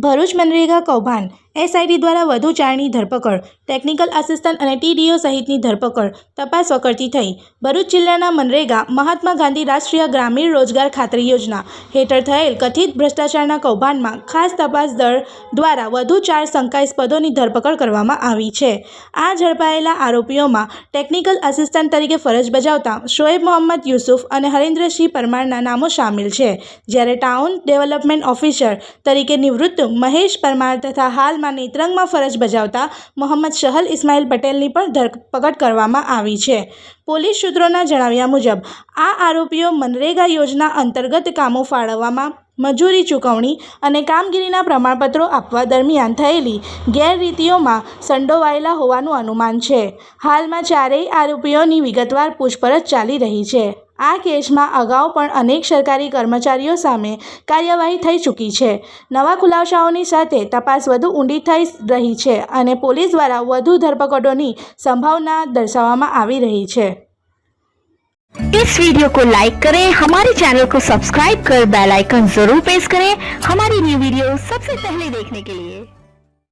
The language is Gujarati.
ભરૂચ મનરેગા કૌભાંડ એસઆઈટી દ્વારા વધુ ચારની ધરપકડ, ટેકનિકલ આસિસ્ટન્ટ અને ટીડીઓ સહિતની ધરપકડ તપાસ વકરતી થઈ. ભરૂચ જિલ્લાના મનરેગા, મહાત્મા ગાંધી રાષ્ટ્રીય ગ્રામીણ રોજગાર ખાતરી યોજના હેઠળ થયેલ કથિત ભ્રષ્ટાચારના કૌભાંડમાં ખાસ તપાસ દળ દ્વારા વધુ ચાર શંકાસ્પદોની ધરપકડ કરવામાં આવી છે. આ ઝડપાયેલા આરોપીઓમાં ટેકનિકલ આસિસ્ટન્ટ તરીકે ફરજ બજાવતા શોએબ મોહમ્મદ યુસુફ અને હરેન્દ્રસિંહ પરમારના નામો સામેલ છે, જ્યારે ટાઉન ડેવલપમેન્ટ ઓફિસર તરીકે નિવૃત્ત મહેશ પરમાર તથા હાલમાં નેત્રંગમાં ફરજ બજાવતા મોહમ્મદ શહલ ઇસ્માઇલ પટેલની પણ ધરપકડ કરવામાં આવી છે. પોલીસ સૂત્રોના જણાવ્યા મુજબ, આ આરોપીઓ મનરેગા યોજના અંતર્ગત કામો ફાળવવામાં મજૂરી ચૂકવણી અને કામગીરીના પ્રમાણપત્રો આપવા દરમિયાન થયેલી ગેરરીતિઓમાં સંડોવાયેલા હોવાનું અનુમાન છે. હાલમાં ચારેય આરોપીઓની વિગતવાર પૂછપરછ ચાલી રહી છે. આ કેસમાં અગાઉ પણ અનેક સરકારી કર્મચારીઓ સામે કાર્યવાહી થઈ ચૂકી છે નવા ખુલાસાઓની સાથે તપાસ વધુ ઊંડી થઈ રહી છે અને પોલીસ દ્વારા વધુ ધરપકડોની સંભાવના દર્શાવવામાં આવી રહી છે इस वीडियो को लाइक करें हमारे चैनल को सब्सक्राइब कर बेल आइकन जरूर प्रेस करें हमारी न्यू वीडियो सबसे पहले देखने के लिए